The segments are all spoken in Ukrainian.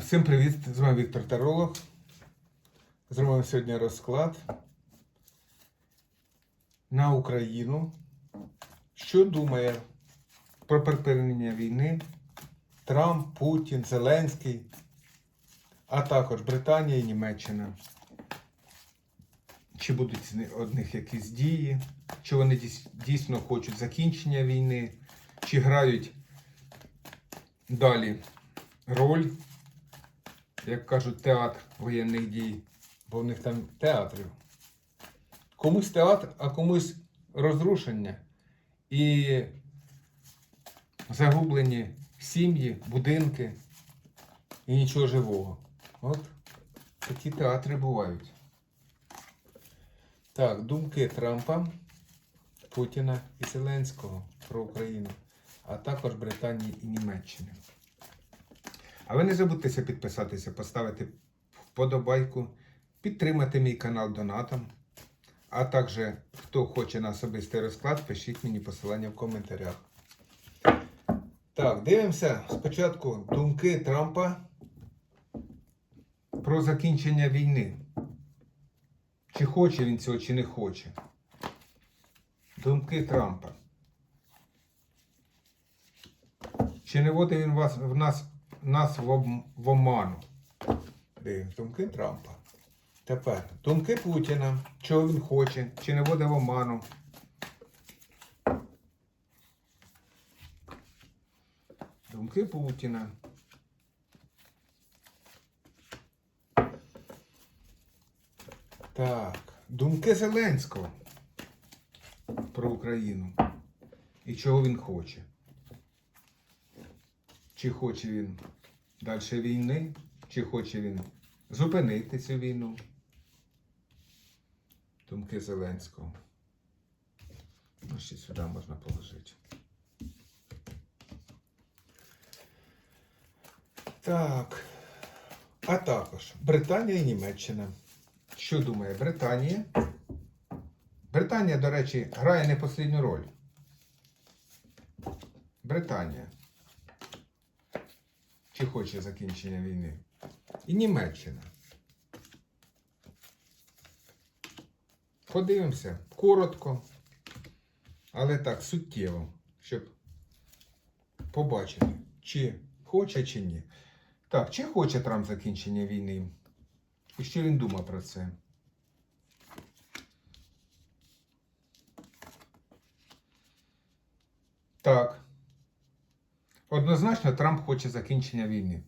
Всім привіт! З вами Віктор Таролог. Зробимо сьогодні розклад на Україну. Що думає про припинення війни Трамп, Путін, Зеленський, а також Британія і Німеччина? Чи будуть від них якісь дії, чи вони дійсно хочуть закінчення війни, чи грають далі роль як кажуть, театр воєнних дій, бо в них там театрів. Комусь театр, а комусь розрушення. І загублені сім'ї, будинки і нічого живого. От такі театри бувають. Так, думки Трампа, Путіна і Зеленського про Україну, а також Британії і Німеччини. А ви не забудьтеся підписатися, поставити вподобайку, підтримати мій канал донатом. А також, хто хоче на особистий розклад, пишіть мені посилання в коментарях. Так, дивимося спочатку думки Трампа про закінчення війни. Чи хоче він цього, чи не хоче. Думки Трампа. Чи не вводить він вас в нас нас в, оману. Дивимось, думки Трампа. Тепер думки Путіна, чого він хоче, чи не вводить в оману. Думки Путіна. Так, думки Зеленського про Україну. І чого він хоче. Чи хоче він далі війни, чи хоче він зупинити цю війну. Думки Зеленського. Ну, ще сюди можна положити. Так. А також Британія і Німеччина. Що думає Британія? Британія, до речі, грає не послідню роль. Британія чи хоче закінчення війни. І Німеччина. Подивимося коротко, але так, суттєво, щоб побачити, чи хоче, чи ні. Так, чи хоче Трамп закінчення війни? І що він думає про це? Так. Однозначно Трамп хоче закінчення війни.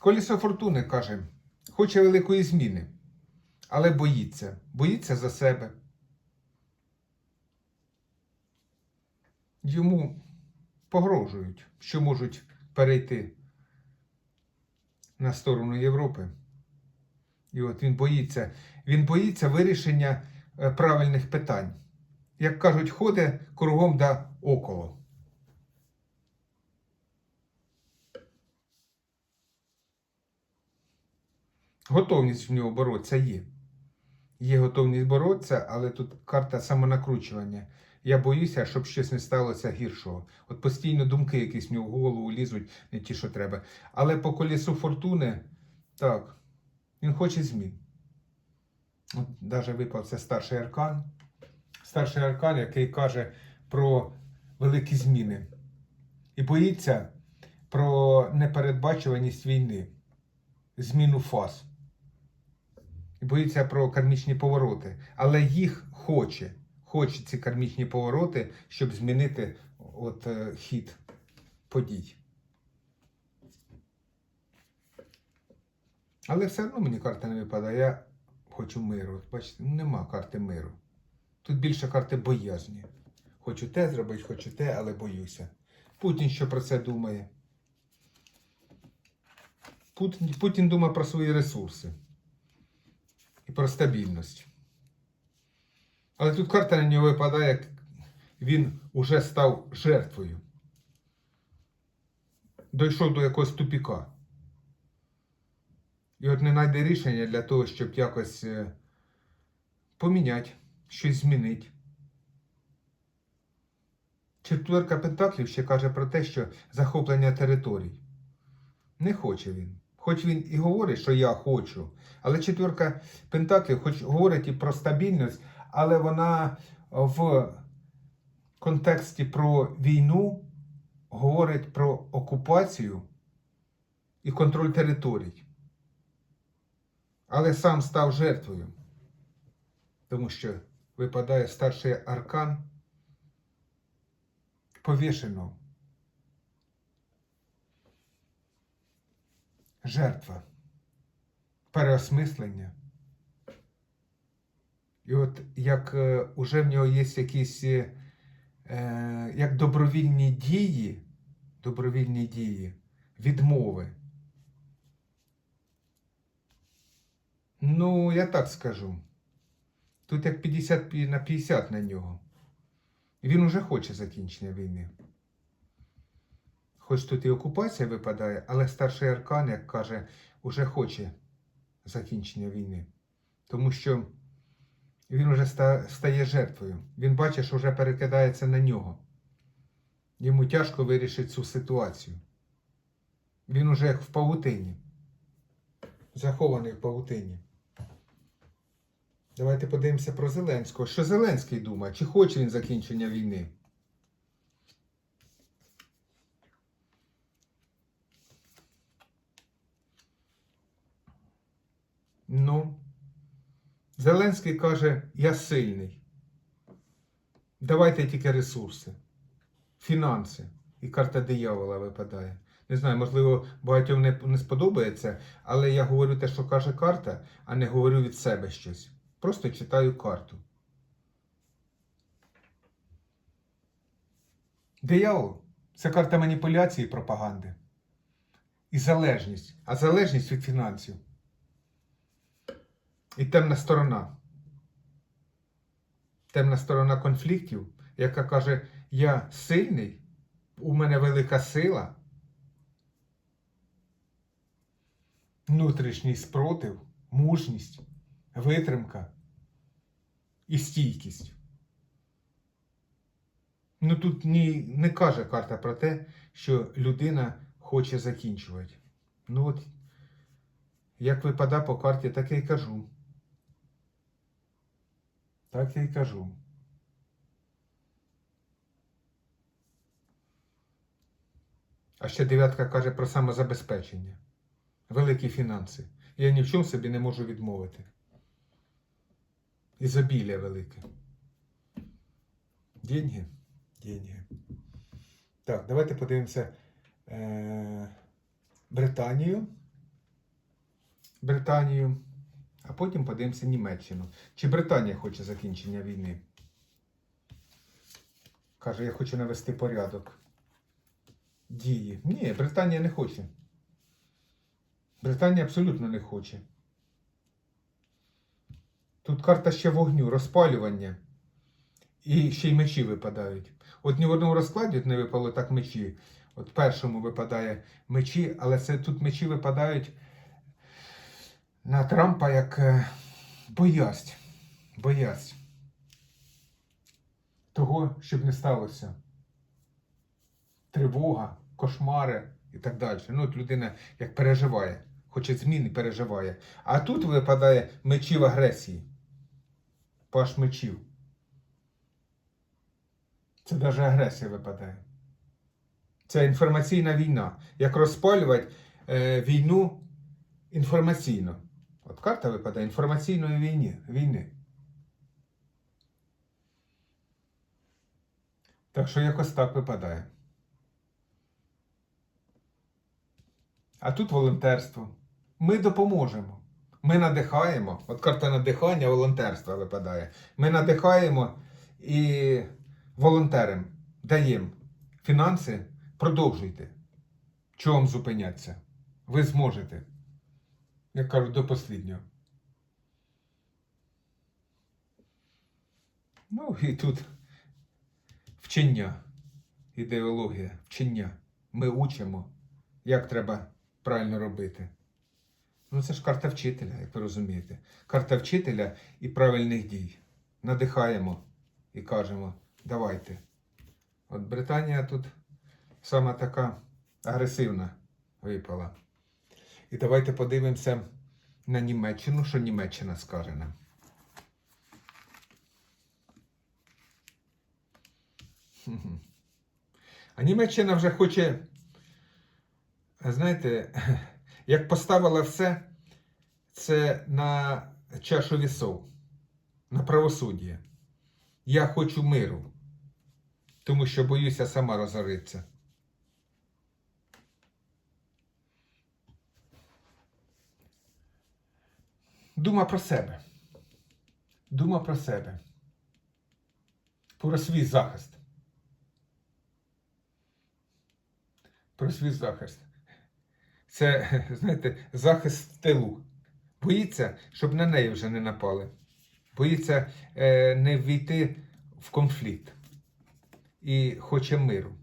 Колісо Фортуни каже, хоче великої зміни, але боїться. Боїться за себе. Йому погрожують, що можуть перейти на сторону Європи. І от він боїться. Він боїться вирішення е, правильних питань. Як кажуть, ходить кругом да около. Готовність в нього боротися є. Є готовність боротися, але тут карта самонакручування. Я боюся, щоб щось не сталося гіршого. От постійно думки якісь в нього в голову лізуть, не ті, що треба. Але по колісу фортуни, так, він хоче змін. От навіть випав це старший аркан. Старший аркан, який каже про великі зміни. І боїться про непередбачуваність війни, зміну фаз. І боїться про кармічні повороти. Але їх хоче. Хоче ці кармічні повороти, щоб змінити от, е, хід подій. Але все одно мені карта не випадає. Я хочу миру. Бачите, нема карти миру. Тут більше карти боязні. Хочу те зробити, хочу те, але боюся. Путін що про це думає? Путін, Путін думає про свої ресурси і про стабільність. Але тут карта на нього випадає, він уже став жертвою. Дійшов до якогось тупіка. І от не знайде рішення для того, щоб якось е, поміняти, щось змінити. Четверка Пентаклів ще каже про те, що захоплення територій. Не хоче він. Хоч він і говорить, що я хочу, але четвірка Пентаклів, хоч говорить і про стабільність, але вона в контексті про війну говорить про окупацію і контроль територій. Але сам став жертвою, тому що випадає старший аркан повішеного. Жертва, переосмислення. І от як е, уже в нього є якісь е, е, як добровільні дії, добровільні дії, відмови. Ну, я так скажу. Тут як 50 на 50 на нього. Він уже хоче закінчення війни. Хоч тут і окупація випадає, але старший аркан, як каже, уже хоче закінчення війни. Тому що він уже стає жертвою. Він бачить, що вже перекидається на нього. Йому тяжко вирішити цю ситуацію. Він уже в павутині. Захований в павутині. Давайте подивимося про Зеленського. Що Зеленський думає? Чи хоче він закінчення війни? Ну, Зеленський каже, я сильний. Давайте тільки ресурси, фінанси. І карта диявола випадає. Не знаю, можливо, багатьом не, не сподобається, але я говорю те, що каже карта, а не говорю від себе щось. Просто читаю карту. Диявол це карта маніпуляції і пропаганди. І залежність. А залежність від фінансів. І темна сторона. Темна сторона конфліктів, яка каже: Я сильний, у мене велика сила, внутрішній спротив, мужність, витримка і стійкість. Ну тут ні, не каже карта про те, що людина хоче закінчувати. Ну от, як випада по карті, так я й кажу. Так я й кажу. А ще дев'ятка каже про самозабезпечення. Великі фінанси. Я ні в чому собі не можу відмовити. Ізобілля велике. Деньги. Деньги. Так, давайте подивимося е- Британію. Британію. А потім подивимося Німеччину. Чи Британія хоче закінчення війни? Каже, я хочу навести порядок. Дії. Ні, Британія не хоче. Британія абсолютно не хоче. Тут карта ще вогню, розпалювання. І ще й мечі випадають. От ні в одному розкладі не випало так мечі. От першому випадає мечі, але це тут мечі випадають на Трампа як е, боязнь. Боязнь. Того, щоб не сталося. Тривога, кошмари і так далі. Ну, от людина як переживає, хоче змін і переживає. А тут випадає мечів агресії. Паш мечів. Це навіть агресія випадає. Це інформаційна війна. Як розпалювати е, війну інформаційно. От карта випадає інформаційної війни. війни. Так що якось так випадає. А тут волонтерство. Ми допоможемо. Ми надихаємо. От карта надихання, волонтерства випадає. Ми надихаємо і волонтерам даємо фінанси, продовжуйте. Чого вам зупинятися? Ви зможете. Я кажу, до посліднього. Ну і тут вчення, ідеологія, вчення. Ми учимо, як треба правильно робити. Ну, це ж карта вчителя, як ви розумієте. Карта вчителя і правильних дій. Надихаємо і кажемо, давайте. От Британія тут сама така агресивна випала. І давайте подивимося на Німеччину, що Німеччина скаже нам. А Німеччина вже хоче, знаєте, як поставила все це на чашу вісов, на правосуддя. Я хочу миру, тому що боюся сама розоритися. Дума про себе. Дума про себе. Про свій захист. Про свій захист. Це, знаєте, захист в тилу. Боїться, щоб на неї вже не напали. Боїться е, не війти в конфлікт. І хоче миру.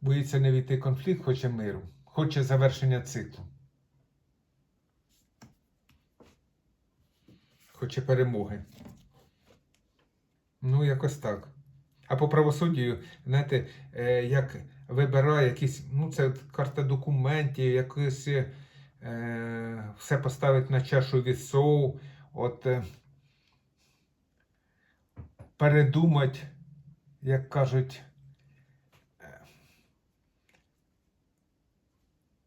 Боїться не війти в конфлікт, хоче миру. Хоче завершення циклу. Хоче перемоги. Ну, якось так. А по правосуддю, знаєте, е, як вибирає якісь, ну, це карта документів, якось е, все поставить на чашу вісов, от е, передумать, як кажуть, е,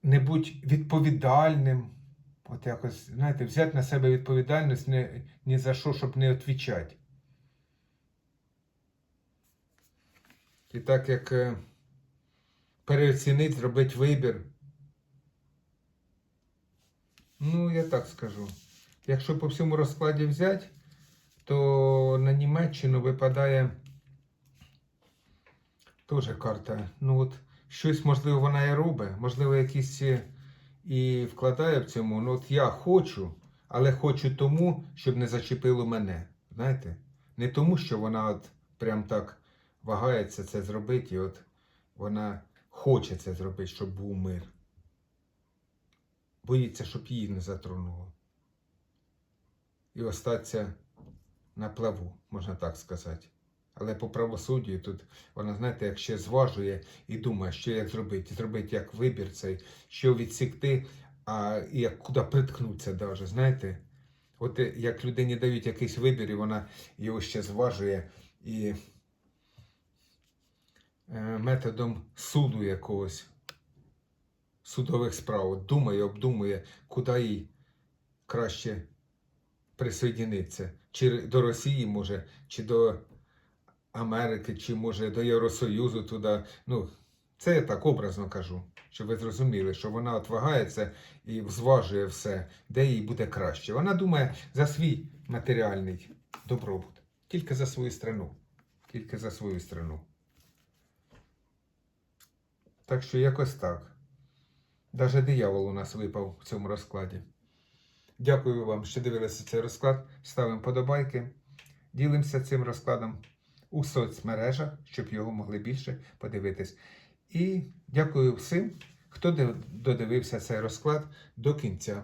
не будь відповідальним. От якось, знаєте, взяти на себе відповідальність не, ні за що, щоб не відповідати. І так як е, переоцінити, зробити вибір. Ну, я так скажу. Якщо по всьому розкладі взяти, то на Німеччину випадає теж карта. Ну от щось, можливо, вона і робить, можливо, якісь е, і вкладає в цьому. Ну от я хочу, але хочу тому, щоб не зачепило мене. Знаєте? Не тому, що вона от прям так вагається це зробити, і от вона хоче це зробити, щоб був мир. Боїться, щоб її не затронуло. І остаться на плаву, можна так сказати. Але по правосуддю тут вона, знаєте, як ще зважує і думає, що як зробити. Зробити як вибір цей, що відсікти, а як куди приткнутися даже, знаєте. От е, як людині дають якийсь вибір, і вона його ще зважує і е, методом суду якогось, судових справ, думає, обдумує, куди їй краще присоединитися. Чи до Росії, може, чи до Америки, чи може до Євросоюзу туди. Ну, це я так образно кажу, щоб ви зрозуміли, що вона от вагається і зважує все, де їй буде краще. Вона думає за свій матеріальний добробут, тільки за свою страну. Тільки за свою страну. Так що якось так. Даже диявол у нас випав в цьому розкладі. Дякую вам, що дивилися цей розклад. Ставимо подобайки. Ділимося цим розкладом у соцмережах, щоб його могли більше подивитись. І дякую всім, хто додивився цей розклад до кінця.